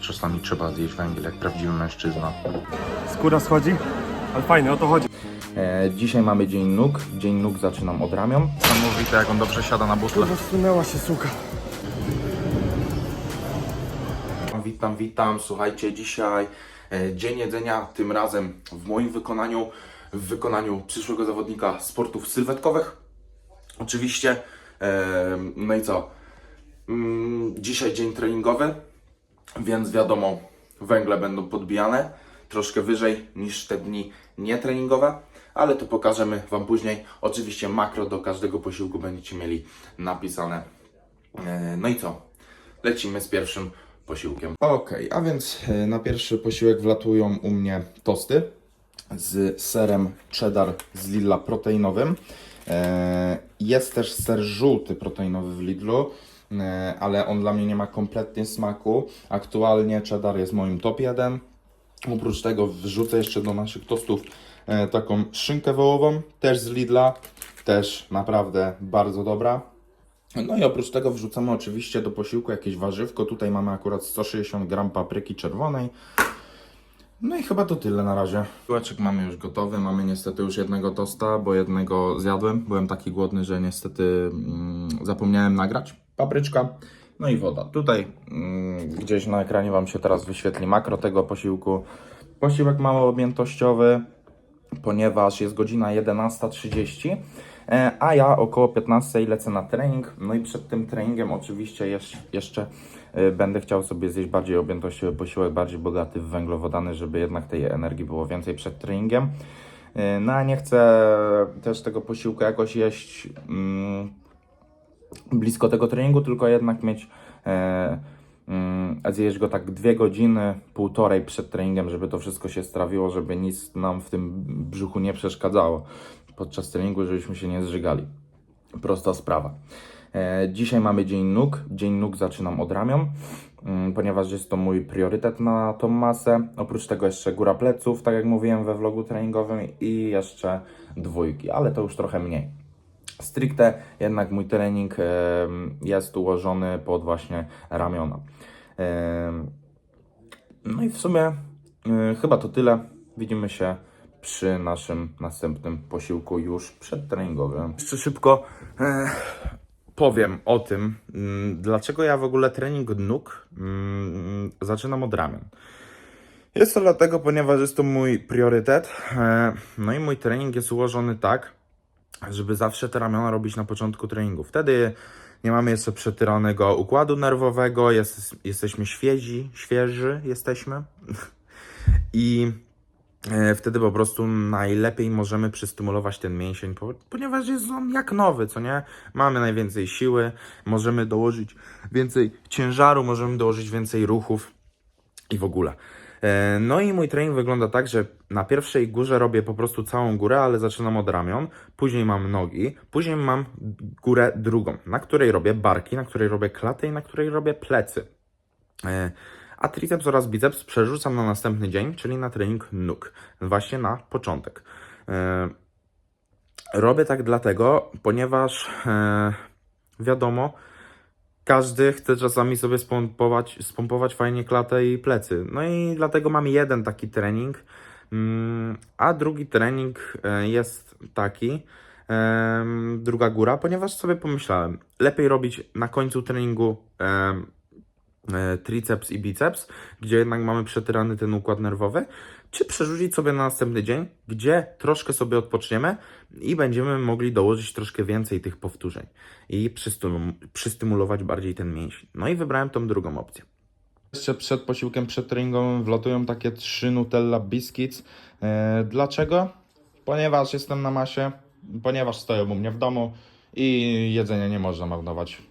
Czasami trzeba zjeść węgiel jak prawdziwy mężczyzna. Skóra schodzi, ale fajnie, o to chodzi. E, dzisiaj mamy dzień nóg. Dzień nóg zaczynam od ramion. Niesamowite jak on dobrze siada na butle. Zasunęła się suka. Witam, witam. Słuchajcie, dzisiaj e, dzień jedzenia, tym razem w moim wykonaniu, w wykonaniu przyszłego zawodnika sportów sylwetkowych. Oczywiście. E, no i co? Mm, dzisiaj dzień treningowy, więc wiadomo, węgle będą podbijane troszkę wyżej niż te dni nietreningowe, ale to pokażemy Wam później. Oczywiście makro do każdego posiłku będziecie mieli napisane. E, No i co? Lecimy z pierwszym posiłkiem. Ok, a więc e, na pierwszy posiłek wlatują u mnie tosty z serem cheddar z Lidla proteinowym. E, Jest też ser żółty proteinowy w Lidlu, ale on dla mnie nie ma kompletnie smaku. Aktualnie cheddar jest moim top 1. Oprócz tego wrzucę jeszcze do naszych tostów e, taką szynkę wołową, też z Lidla, też naprawdę bardzo dobra. No i oprócz tego wrzucamy oczywiście do posiłku jakieś warzywko. Tutaj mamy akurat 160 gram papryki czerwonej. No i chyba to tyle na razie. Piłeczek mamy już gotowy. Mamy niestety już jednego tosta, bo jednego zjadłem. Byłem taki głodny, że niestety mm, zapomniałem nagrać. Papryczka, no i woda. Tutaj mm, gdzieś na ekranie Wam się teraz wyświetli makro tego posiłku. Posiłek mało objętościowy, ponieważ jest godzina 11.30, e, a ja około 15.00 lecę na trening. No i przed tym treningiem oczywiście jeszcze e, będę chciał sobie zjeść bardziej objętościowy posiłek, bardziej bogaty w węglowodany, żeby jednak tej energii było więcej przed treningiem. E, No a nie chcę też tego posiłku jakoś jeść mm, blisko tego treningu, tylko jednak mieć e, mm, zjeść go tak dwie godziny, półtorej przed treningiem, żeby to wszystko się strawiło, żeby nic nam w tym brzuchu nie przeszkadzało podczas treningu, żebyśmy się nie zżygali. Prosta sprawa. E, dzisiaj mamy dzień nóg. Dzień nóg zaczynam od ramion, mm, ponieważ jest to mój priorytet na tą masę. Oprócz tego jeszcze góra pleców, tak jak mówiłem we vlogu treningowym i jeszcze dwójki, ale to już trochę mniej. Stricte jednak mój trening jest ułożony pod właśnie ramiona. No i w sumie e, chyba to tyle. Widzimy się przy naszym następnym posiłku już przedtreningowym. Jeszcze szybko e, powiem o tym, mm, dlaczego ja w ogóle trening nóg mm, zaczynam od ramion. Jest to dlatego, ponieważ jest to mój priorytet. e, No i mój trening jest ułożony tak, żeby zawsze te ramiona robić na początku treningu. Wtedy nie mamy jeszcze przetyranego układu nerwowego, jest, jesteśmy świezi, świeży jesteśmy. I e, wtedy po prostu najlepiej możemy przystymulować ten mięsień, po- ponieważ jest on jak nowy, co nie? Mamy najwięcej siły, możemy dołożyć więcej ciężaru, możemy dołożyć więcej ruchów i w ogóle. E, No i mój trening wygląda tak, że na pierwszej górze robię po prostu całą górę, ale zaczynam od ramion, później mam nogi, później mam górę drugą, na której robię barki, na której robię klatę i na której robię plecy. E, A triceps oraz biceps przerzucam na następny dzień, czyli na trening nóg, właśnie na początek. E, Robię tak dlatego, ponieważ wiadomo, każdy chce czasami sobie spompować, spompować fajnie klatę i plecy. No i dlatego mam jeden taki trening, mm, a drugi trening e, jest taki, druga góra, ponieważ sobie pomyślałem, lepiej robić na końcu treningu e, triceps i biceps, gdzie jednak mamy przetyrany ten układ nerwowy, czy przerzucić sobie na następny dzień, gdzie troszkę sobie odpoczniemy i będziemy mogli dołożyć troszkę więcej tych powtórzeń i przystym- przystymulować bardziej ten mięsień. No i wybrałem tą drugą opcję. Jeszcze przed posiłkiem przedtreningowym wlatują takie trzy Nutella Biscuits. E, dlaczego? Ponieważ jestem na masie, ponieważ stoję u mnie w domu i jedzenia nie można marnować.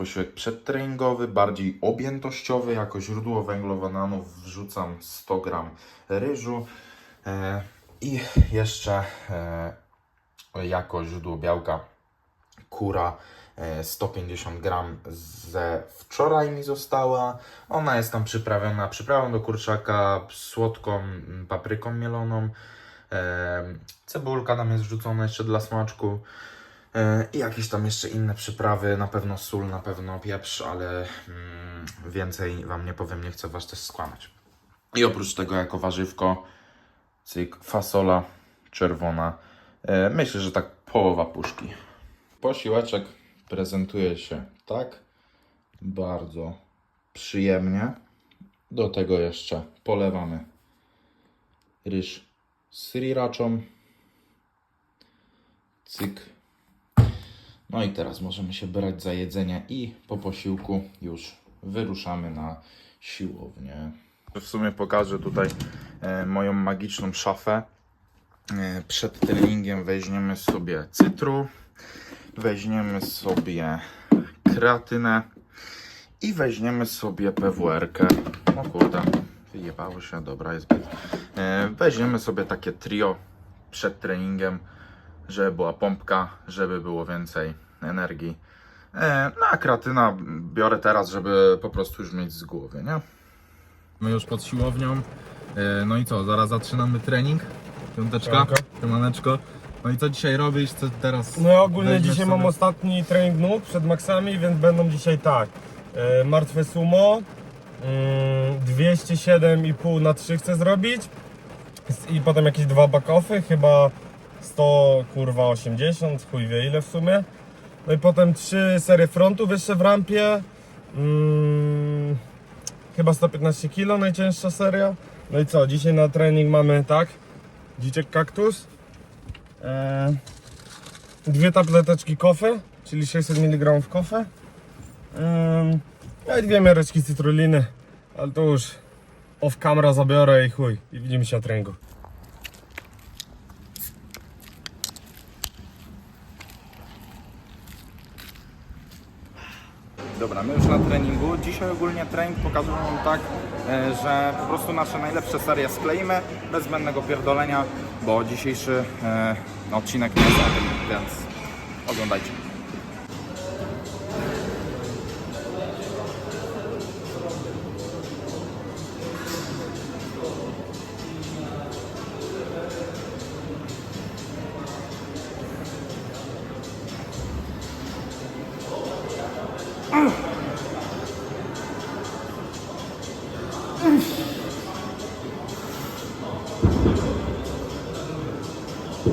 Posiłek przedtreningowy, bardziej objętościowy, jako źródło węglowodanów wrzucam 100 gram ryżu e, i jeszcze e, jako źródło białka kura e, 150 gram ze wczoraj mi została. Ona jest tam przyprawiona przyprawą do kurczaka, słodką mm, papryką mieloną. E, Cebulka tam jest wrzucona jeszcze dla smaczku. E, I jakieś tam jeszcze inne przyprawy, na pewno sól, na pewno pieprz, ale mm, więcej Wam nie powiem, nie chcę Was też skłamać. I oprócz tego, jako warzywko, cyk, fasola czerwona. E, myślę, że tak połowa puszki. Posiłeczek prezentuje się tak bardzo przyjemnie. Do tego jeszcze polewamy ryż z sriraczą. Cyk. No i teraz możemy się brać za jedzenie i po posiłku już wyruszamy na siłownię. W sumie pokażę tutaj e, moją magiczną szafę. E, przed treningiem weźmiemy sobie cytru, weźmiemy sobie kreatynę i weźmiemy sobie PWR-kę. O kurde, wyjebało się, dobra, jest git. E, weźmiemy sobie takie trio przed treningiem, żeby była pompka, żeby było więcej energii. E, no a kreatyna biorę teraz, żeby po prostu już mieć z głowy, nie? My już pod siłownią. E, No i co, zaraz zaczynamy trening. Piąteczka, siemaneczko. No i co dzisiaj robisz? Co teraz? No ja ogólnie dzisiaj sobie? mam ostatni trening nóg przed maksami, więc będą dzisiaj tak. E, martwe sumo, mm, 207,5 na 3 chcę zrobić i potem jakieś dwa back-offy, chyba 100 kurwa 80, chuj wie ile w sumie. No i potem trzy serie frontów jeszcze w rampie. Mm, chyba 115 kg najcięższa seria. No i co, dzisiaj na trening mamy tak, dziczek kaktus. E, dwie tableteczki kofy, czyli 600 mg kofy. Ym, no i dwie miareczki cytruliny, ale to już off camera zabiorę i chuj. I widzimy się na treningu. Dobra, my już na treningu. Dzisiaj ogólnie trening pokazuję Wam tak, e, że po prostu nasze najlepsze serie skleimy bez zbędnego pierdolenia, bo dzisiejszy e, odcinek nie jest tym, więc oglądajcie.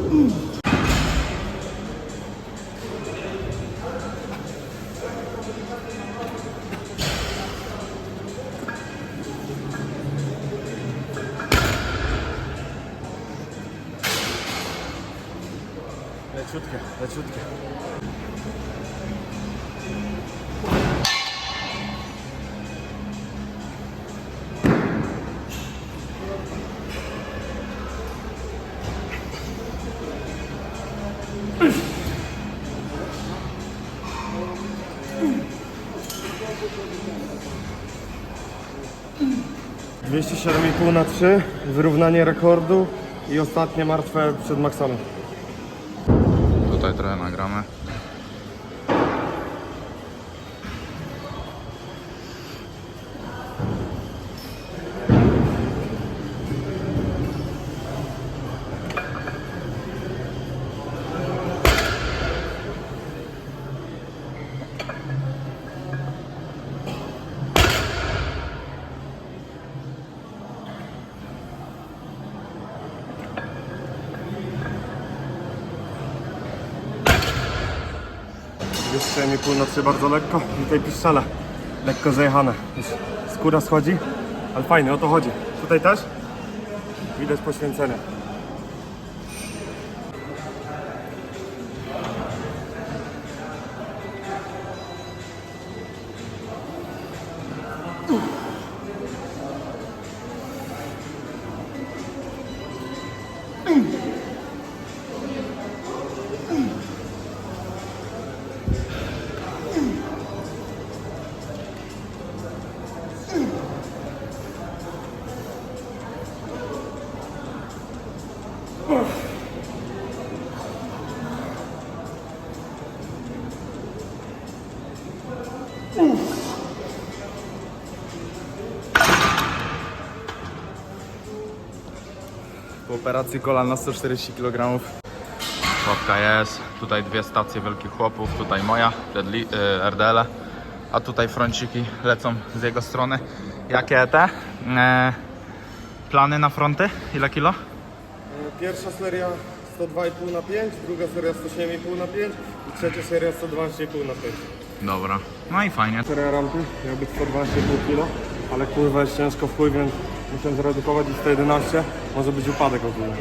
Mm. 207,5 na 3, wyrównanie rekordu i ostatnie martwe przed maksami. Tutaj trochę nagramy. Jeszcze mi północy bardzo lekko i tej piszczele lekko zajechane. Skóra schodzi, ale fajnie, o to chodzi. Tutaj też widać poświęcenie. Po operacji kolana 140 kg. Fotka jest, tutaj dwie stacje wielkich chłopów, tutaj moja, li- y, RDL. a tutaj fronciki lecą z jego strony. Jakie te e, plany na fronty? Ile kilo? Pierwsza seria 102,5 na 5, druga seria 107,5 na 5 i trzecia seria 112,5 na 5. Dobra. No i fajnie. Seria rampy miał być 112,5 kg, ale kurwa jest ciężko w chuj, więc muszę zredukować i 111. Może być upadek ogólny.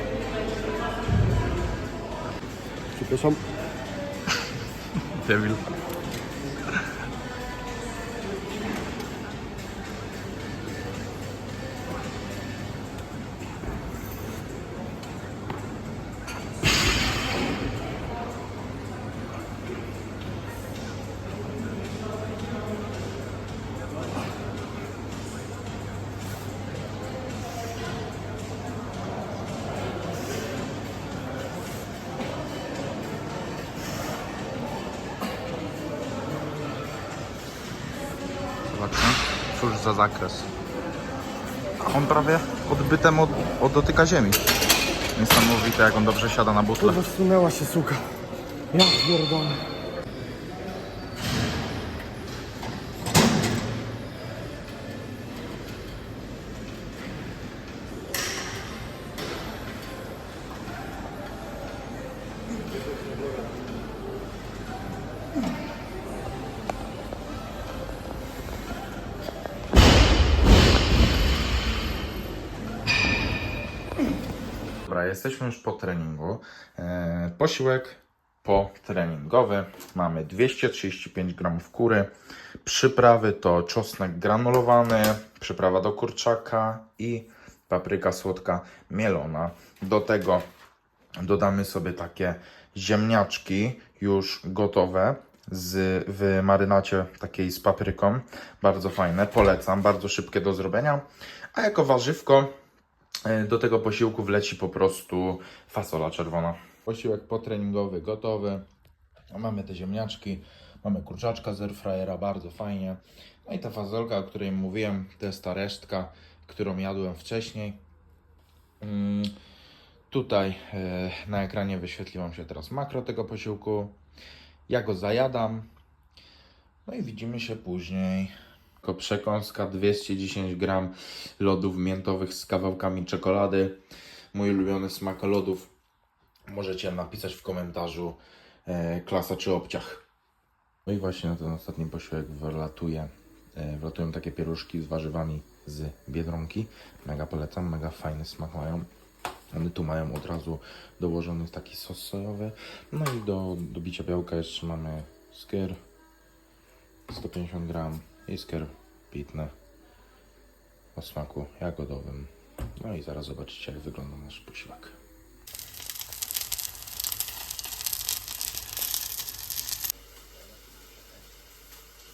Przepraszam. Debil. Za zakres. A on prawie odbytem od, od dotyka ziemi. Niesamowite jak on dobrze siada na butle. Kurwa, zsunęła się suka. Ja pierdolę. Jesteśmy już po treningu. E, posiłek potreningowy. Mamy 235 g kury. Przyprawy to czosnek granulowany, przyprawa do kurczaka i papryka słodka mielona. Do tego dodamy sobie takie ziemniaczki już gotowe z, w marynacie takiej z papryką. Bardzo fajne, polecam, bardzo szybkie do zrobienia. A jako warzywko Do tego posiłku wleci po prostu fasola czerwona. Posiłek potreningowy gotowy. Mamy te ziemniaczki, mamy kurczaczka z airfryera, bardzo fajnie. No i ta fazolka, o której mówiłem, to jest ta resztka, którą jadłem wcześniej. Mm, Tutaj e, na ekranie wyświetli Wam się teraz makro tego posiłku. Ja go zajadam. No i widzimy się później. Tylko przekąska 210 gram lodów miętowych z kawałkami czekolady. Mój ulubiony smak lodów. Możecie napisać w komentarzu e, klasa czy obciach. No i właśnie na ten ostatni posiłek wlatuje, e, wlatują takie pieruszki z warzywami z Biedronki. Mega polecam, mega fajny smak mają. One tu mają od razu dołożony taki sos sojowy. No i do, do bicia białka jeszcze mamy skyr 150 gram i sker pitny o smaku jagodowym. No i zaraz zobaczycie jak wygląda nasz posiłek.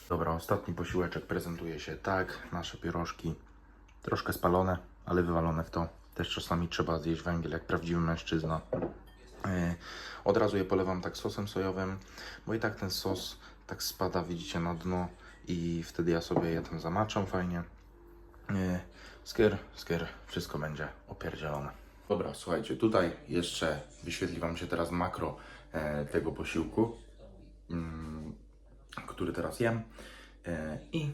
Dobra, ostatni posiłeczek prezentuje się tak. Nasze pierożki troszkę spalone, ale wywalone w to. Też czasami trzeba zjeść węgiel jak prawdziwy mężczyzna. E, Od razu je polewam tak sosem sojowym, bo i tak ten sos tak spada, widzicie, na dno i wtedy ja sobie je tam zamaczam fajnie. E, Skier, skier, wszystko będzie opierdzielone. Dobra, słuchajcie, tutaj jeszcze wyświetli Wam się teraz makro e, tego posiłku, mm, który teraz jem. E, I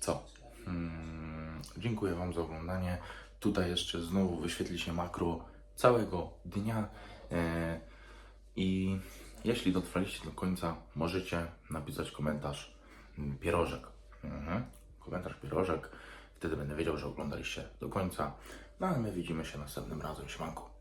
co? Mm, dziękuję Wam za oglądanie. Tutaj jeszcze znowu wyświetli się makro całego dnia. I jeśli dotrwaliście do końca, możecie napisać komentarz pierożek. Mhm. Komentarz pierożek. Wtedy będę wiedział, że oglądaliście do końca. No ale my widzimy się następnym razem. Siemanko.